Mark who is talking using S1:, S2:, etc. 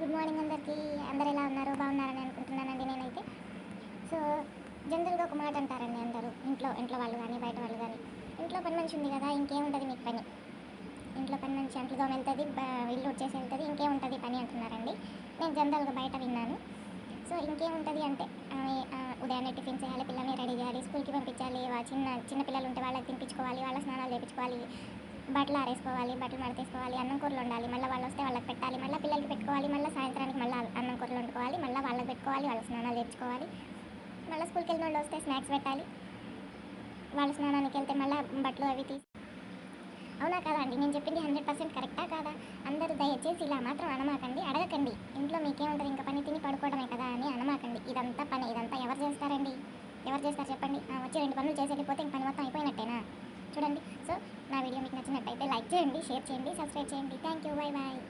S1: Good morning అందరికీ. అందరు ఎలా ఉన్నారు? బాగున్నారని అనుకుంటున్నానండి నేనైతే. సో జనరల్గా ఒక మాట అంటారండి అందరూ. ఇంట్లో ఇంట్లో వాళ్ళు కానీ బయట వాళ్ళు కానీ. ఇంట్లో పని మనిషి ఉంది కదా ఇంకేముంటుంది మీకు పని? ఇంట్లో పని మనిషి అంట్లుగా వెళ్తుంది ఇల్లు వచ్చేసి వెళ్తుంది ఇంకేముంటుంది పని అంటున్నారండి. నేను జనరల్గా బయట విన్నాను. సో ఇంకేముంటుంది అంటే ఉదయాన్నే టిఫిన్ చేయాలి పిల్లల్ని రెడీ చేయాలి స్కూల్కి పంపించాలి చిన్న చిన్న పిల్లలు ఉంటే వాళ్ళకి తినిపించుకోవాలి వాళ్ళ స్నానాలు చేయించుకోవాలి బట్టలు ఆరేసుకోవాలి బట్టలు మడతేసుకోవాలి అన్నం కూరలు ఉండాలి మళ్ళీ వాళ్ళు వస్తే వాళ్ళకి పెట్టాలి మళ్ళీ పిల్లలకి పెట్టుకోవాలి మళ్ళీ సాయంత్రానికి మళ్ళీ అన్నం కూరలు వండుకోవాలి చేసుకోవాలి వాళ్ళ స్నానాలు నేర్చుకోవాలి. మళ్ళీ స్కూల్కి వెళ్ళిన వాళ్ళు వస్తే స్నాక్స్ పెట్టాలి. వాళ్ళ స్నానానికి వెళ్తే మళ్ళీ బట్టలు అవి తీసి అవునా కదా అండి? నేను చెప్పింది హండ్రెడ్ పర్సెంట్ కరెక్టా కాదా? అందరూ దయచేసి ఇలా మాత్రం అనమాకండి అడగకండి. ఇంట్లో మీకేముంటుంది? ఇంకా పని తిని పడుకోవడమే కదా అని అనమాకండి. ఇదంతా పని ఇదంతా ఎవరు చేస్తారండి? ఎవరు చేస్తారు చెప్పండి? వచ్చి రెండు పనులు చేసి వెళ్ళిపోతే ఇంక పని మొత్తం అయిపోయినట్టేనా? చూడండి. సో నా వీడియో మీకు నచ్చినట్టయితే లైక్ చేయండి షేర్ చేయండి సబ్స్క్రైబ్ చేయండి. Thank you by. బాయ్